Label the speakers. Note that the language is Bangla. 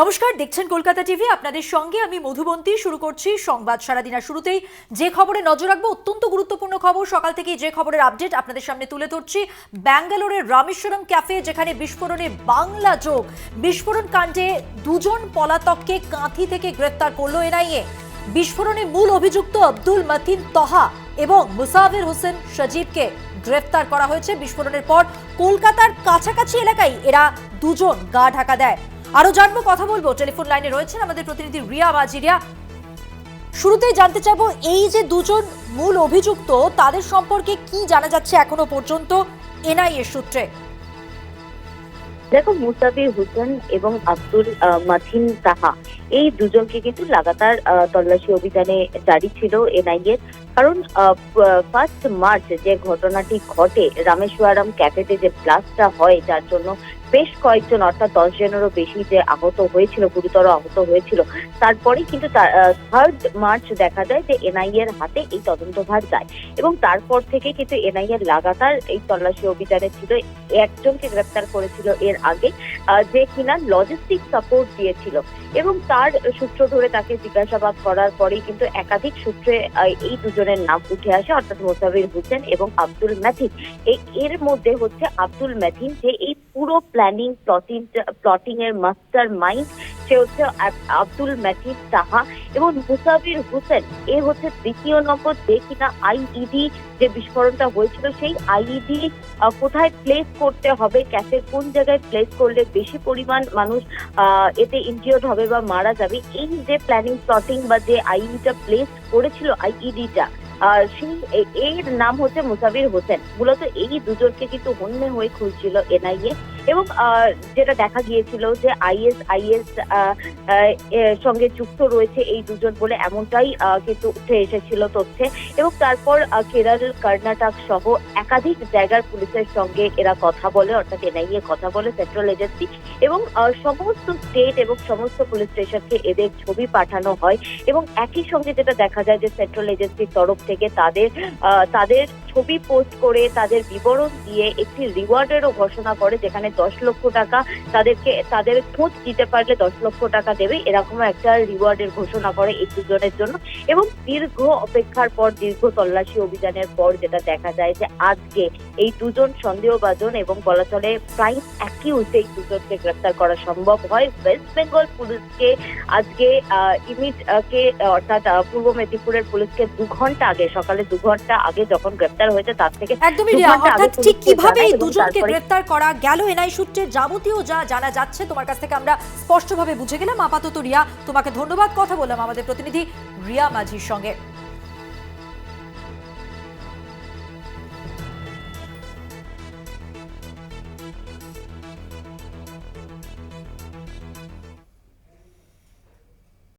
Speaker 1: নমস্কার, দেখছেন কলকাতা টিভি। আপনাদের সঙ্গে আমি মধুবন্তী। শুরু করছি সংবাদ সারাদিন আর শুরুতেই। যে খবরে নজর রাখব, অত্যন্ত গুরুত্বপূর্ণ খবর। সকাল থেকে যে খবরের আপডেট আপনাদের সামনে তুলে ধরছি। ব্যাঙ্গালোরের রামেশ্বরম ক্যাফে যেখানে বিস্ফোরণে বাংলা যোগ। বিস্ফোরণ কাণ্ডে দুজন পলাতককে কাঁথি থেকে গ্রেপ্তার করল এনআইএ। বিস্ফোরণে মূল অভিযুক্ত আব্দুল মাতিন তহা এবং মুসাফির হোসেন সজীবকে গ্রেফতার করা হয়েছে। বিস্ফোরণের পর কলকাতার কাছাকাছি এলাকায় এরা দুজন গা ঢাকা দেয়। আরও জানব, কথা বলব। টেলিফোন লাইনে রয়েছেন আমাদের প্রতিনিধি রিয়া বাজিরিয়া। শুরুতেই জানতে চাইব, এই যে দুজন মূল অভিযুক্ত, তাদের সম্পর্কে কি জানা যাচ্ছে এখনও পর্যন্ত এনআইএ সূত্রে?
Speaker 2: দেখো মুসাফির হোসেন এবং আব্দুল মাথিন তাহা, এই দুজনকে কিন্তু লাগাতার তল্লাশি অভিযানে জারি ছিল এনআইএ কারণ ফার্স্ট মার্চ যে ঘটনাটি ঘটে, রামেশ্বরম ক্যাফেতে যে ব্লাস্টটা হয়, যার জন্য বেশ কয়েকজন, অর্থাৎ দশ জনেরও বেশি যে আহত হয়েছিল, গুরুতর আহত হয়েছিল, তারপরে কিন্তু থার্ড মার্চ দেখা যায় যে এনআইএ এর হাতে এই তদন্তভার যায়। এবং তারপর থেকে কিন্তু এনআইএ লাগাতার এই তল্লাশি অভিযানে ছিল, একজনকে গ্রেপ্তার করেছিল এর আগে যে কিনা লজিস্টিক সাপোর্ট দিয়েছিল। এবং তার সূত্র ধরে তাকে জিজ্ঞাসাবাদ করার পরেই কিন্তু একাধিক সূত্রে এই দুজনের নাম উঠে আসে, অর্থাৎ মোসাবির হোসেন এবং আব্দুল ম্যাথিন এর মধ্যে হচ্ছে আব্দুল ম্যাথিন যে এই পুরো প্ল্যানিং প্লটিং প্লটিং এর মাস্টার মাইন্ড সে হচ্ছে আব্দুল ম্যাথিন সাহা এবং মুসাবির হোসেন। এ হচ্ছে দ্বিতীয় নম্বর যে কিনা আইইডি যে বিস্ফোরণটা হয়েছিল, সেই আইইডি কোথায় প্লেস করতে হবে ক্যাফে কোন জায়গায় প্লেস করলে বেশি পরিমাণ মানুষ এতে ইনজিওর্ড হবে বা মারা যাবে, এই যে প্ল্যানিং প্লটিং বা যে আইইডিটা প্লেস করেছিল আইইডিটা সেই এর নাম হচ্ছে মুসাবির হোসেন। মূলত এই দুজনকে কিন্তু হন্যে হয়ে খুঁজছিল এনআইএ। এবং যেটা দেখা গিয়েছিল যে আইএস আইএস সঙ্গে যুক্ত রয়েছে এই দুজন বলে এমনটাই কিন্তু উঠে এসেছিল তথ্যে। এবং তারপর কেরল, কর্ণাটক সহ একাধিক জায়গার পুলিশের সঙ্গে এরা কথা বলে, অর্থাৎ এনআইএ কথা বলে, সেন্ট্রাল এজেন্সি। এবং সমস্ত স্টেট এবং সমস্ত পুলিশ স্টেশনকে এদের ছবি পাঠানো হয়। এবং একই সঙ্গে যেটা দেখা যায় যে সেন্ট্রাল এজেন্সির তরফ থেকে তাদের তাদের ছবি পোস্ট করে তাদের বিবরণ দিয়ে একটি রিওয়ার্ডেরও ঘোষণা করে যেখানে দশ লক্ষ টাকা তাদেরকে, তাদের খোঁজ দিতে পারলে দশ লক্ষ টাকা দেবে। এরকম একটা রিওয়ার্ডের ঘোষণা করে এই দুজনের জন্য। এবং দীর্ঘ অপেক্ষার পর, দীর্ঘ তল্লাশি অভিযানের পর যেটা দেখা যায় যে আজকে এই দুজন সন্দেহভাজন এবং বলা চলে একই উঠে এই দুজনকে গ্রেফতার করা সম্ভব হয়। ওয়েস্ট বেঙ্গল পুলিশকে আজকে ইমিট কে, অর্থাৎ পূর্ব মেদিনীপুরের পুলিশকে দু ঘণ্টা আগে, সকালে দু ঘণ্টা আগে যখন গ্রেফতার হয়েছে তার থেকে
Speaker 1: একদমই রিয়া অর্থাৎ ঠিক কীভাবে এই দুজনকে গ্রেফতার করা গেল এনআই সূত্রে যাবতীয় যা জানা যাচ্ছে তোমার কাছ থেকে আমরা স্পষ্টভাবে বুঝে গেলাম। আপাতত রিয়া তোমাকে ধন্যবাদ। কথা বললাম আমাদের প্রতিনিধি রিয়া মাঝির সঙ্গে।